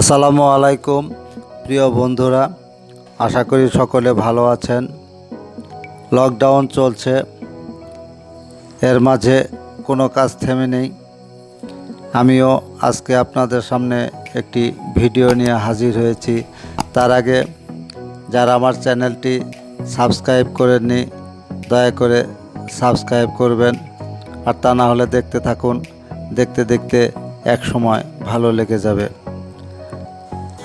আসসালামু আলাইকুম, প্রিয় বন্ধুরা। আশা করি সকলে ভালো আছেন। লকডাউন চলছে। এর মাঝে কোনো কাজ থেমে নেই। আমিও আজকে আপনাদের সামনে একটি ভিডিও নিয়ে হাজির হয়েছি। তার আগে যারা আমার চ্যানেলটি সাবস্ক্রাইব করেননি, দয়া করে সাবস্ক্রাইব করবেন। আর তা না হলে দেখতে থাকুন। দেখতে দেখতে এক সময় ভালো লেগে যাবে।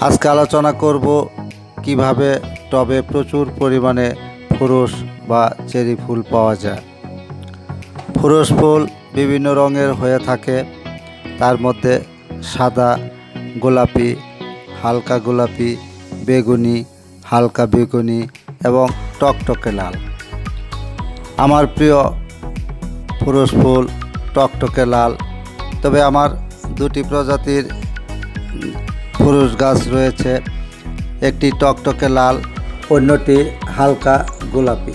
আজকে আলোচনা করব কীভাবে টবে প্রচুর পরিমাণে ফুরুষ বা চেরি ফুল পাওয়া যায়। ফুরুষ ফুল বিভিন্ন রঙের হয়ে থাকে। তার মধ্যে সাদা গোলাপি, হালকা গোলাপি, বেগুনি, হালকা বেগুনি এবং টকটকে লাল। আমার প্রিয় পুরুষ ফুল টকটকে লাল। তবে আমার দুটি প্রজাতির পুরুষ গাছ রয়েছে, একটি টকটকে লাল, অন্যটি হালকা গোলাপি।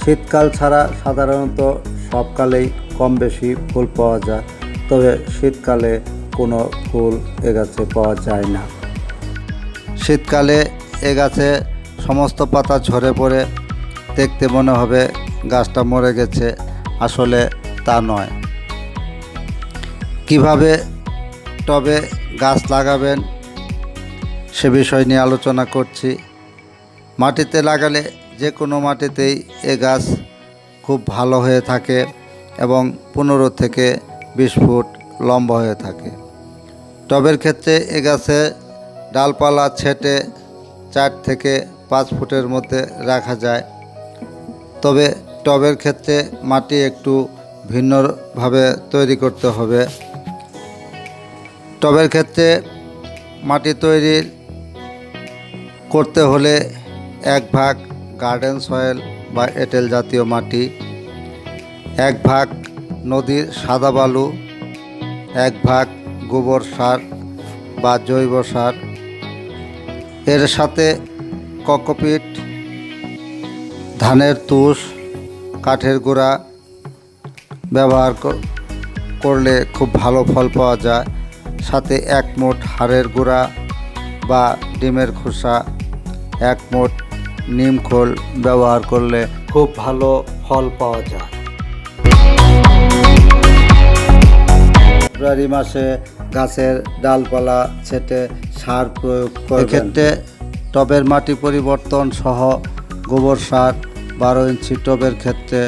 শীতকাল ছাড়া সাধারণত সবকালেই কম বেশি ফুল পাওয়া যায়, তবে শীতকালে কোনো ফুল এ গাছে পাওয়া যায় না। শীতকালে এ গাছে সমস্ত পাতা ঝরে পড়ে, দেখতে মনে হবে গাছটা মরে গেছে, আসলে তা নয়। কীভাবে টবে গাছ লাগাবেন সে বিষয় নিয়ে আলোচনা করছি। মাটিতে লাগালে যে কোনো মাটিতেই এ গাছ খুব ভালো হয়ে থাকে এবং পনেরো থেকে বিশ ফুট লম্বা হয়ে থাকে। টবের ক্ষেত্রে এ গাছে ডালপালা ছেটে চার থেকে পাঁচ ফুটের মধ্যে রাখা যায়। তবে টবের ক্ষেত্রে মাটি একটু ভিন্নভাবে তৈরি করতে হবে। টবের ক্ষেত্রে মাটি তৈরির করতে হলে এক ভাগ গার্ডেন সয়েল বা এঁটেল জাতীয় মাটি, এক ভাগ নদীর সাদা বালু, এক ভাগ গোবর সার বা জৈব সার। এর সাথে ককোপিট, ধানের তুষ, কাঠের গুঁড়া ব্যবহার করলে খুব ভালো ফল পাওয়া যায়। সাথে এক মুঠ হাড়ের গুঁড়া বা ডিমের খোসা এক মুঠ নিম খোল ব্যবহার করলে খুব ভালো ফল পাওয়া যায়। ফেব্রুয়ারি মাসে গাছের ডালপালা ছেটে সার প্রয়োগ করে ক্ষেত্রে টবের মাটি পরিবর্তন সহ গোবর সার, বারো ইঞ্চি টবের ক্ষেত্রে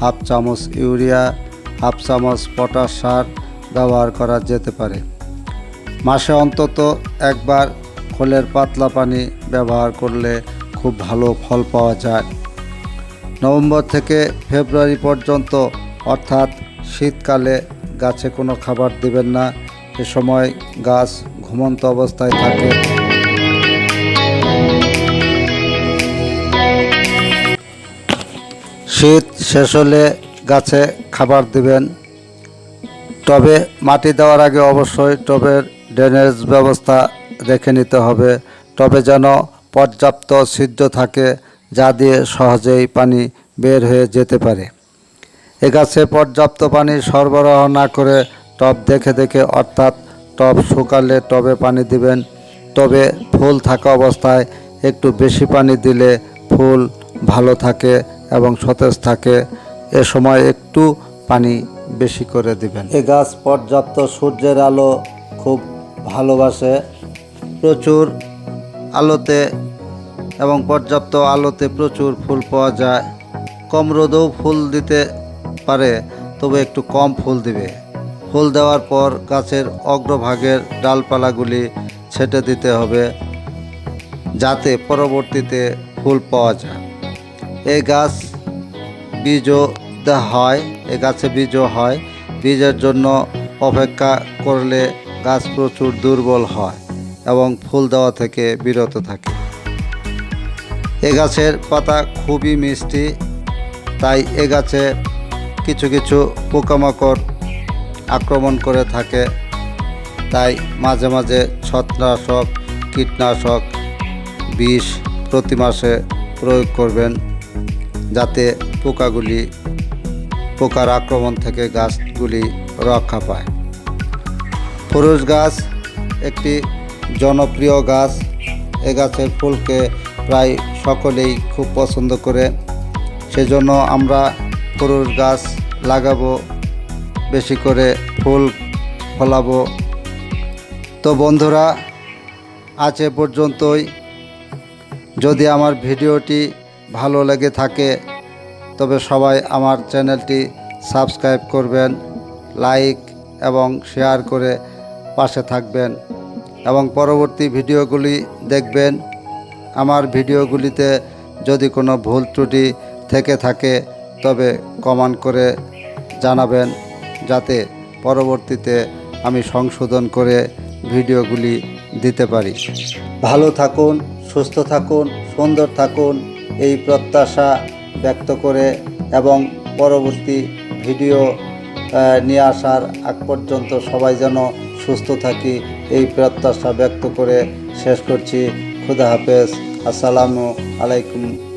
হাফ চামচ ইউরিয়া, হাফ চামচ পটাশ সার ব্যবহার করা যেতে পারে। মাসে অন্তত একবার খোলের পাতলা পানি ব্যবহার করলে খুব ভালো ফল পাওয়া যায়। নভেম্বর থেকে ফেব্রুয়ারি পর্যন্ত, অর্থাৎ শীতকালে গাছে কোনো খাবার দেবেন না এ সময় গাছ ঘুমন্ত অবস্থায় থাকে। শীত শেষ হলে গাছে খাবার দিবেন। টবে মাটি দেওয়ার আগে অবশ্যই টবের ড্রেনেজ ব্যবস্থা রেখে নিতে হবে। টবে যেন পর্যাপ্ত ছিদ্র থাকে, যা দিয়ে সহজেই পানি বের হয়ে যেতে পারে। এ গাছে পর্যাপ্ত পানি সরবরাহ না করে টব দেখে দেখে, অর্থাৎ টব শুকালে টবে পানি দিবেন। তবে ফুল থাকা অবস্থায় একটু বেশি পানি দিলে ফুল ভালো থাকে এবং সতেজ থাকে। এ সময় একটু পানি বেশি করে দিবেন। এ গাছ পর্যাপ্ত সূর্যের আলো খুব ভালোবাসে। প্রচুর আলোতে এবং পর্যাপ্ত আলোতে প্রচুর ফুল পাওয়া যায়। কম রোদেও ফুল দিতে পারে, তবে একটু কম ফুল দিবে। ফুল দেওয়ার পর গাছের অগ্রভাগের ডালপালাগুলি ছেটে দিতে হবে যাতে পরবর্তীতে ফুল পাওয়া যায়। এই গাছ বীজও হয়, এ গাছে বীজও হয়। বীজের জন্য অপেক্ষা করলে গাছ প্রচুর দুর্বল হয়। এবং ফুল দেওয়া থেকে বিরত থাকে। এ গাছের পাতা খুবই মিষ্টি, তাই এ গাছে কিছু কিছু পোকামাকড় আক্রমণ করে থাকে। তাই মাঝে মাঝে ছত্রাশক কীটনাশক বিষ প্রতি মাসে প্রয়োগ করবেন, যাতে পোকাগুলি, পোকার আক্রমণ থেকে গাছগুলি রক্ষা পায়। পুরুষ গাছ একটি জনপ্রিয় গাছ। এ গাছের ফুলকে প্রায় সকলেই খুব পছন্দ করে। সেজন্য আমরা পুরুষ গাছ লাগাবো, বেশি করে ফুল ফলাবো। তো বন্ধুরা, আজ এ পর্যন্তই। যদি আমার ভিডিওটি ভালো লেগে থাকে, তবে সবাই আমার চ্যানেলটি সাবস্ক্রাইব করবেন, লাইক এবং শেয়ার করে পাশে থাকবেন। এবং পরবর্তী ভিডিওগুলি দেখবেন। আমার ভিডিওগুলিতে যদি কোনো ভুল ত্রুটি থেকে থাকে, তবে কমেন্ট করে জানাবেন যাতে পরবর্তীতে আমি সংশোধন করে ভিডিওগুলি দিতে পারি। ভালো থাকুন, সুস্থ থাকুন, সুন্দর থাকুন এই প্রত্যাশা ব্যক্ত করে এবং পরবর্তী ভিডিও নিয়ে আসার আগ পর্যন্ত সবাই যেন সুস্থ থাকি এই প্রত্যাশা ব্যক্ত করে শেষ করছি। খুদা হাফেজ। আসসালামু আলাইকুম।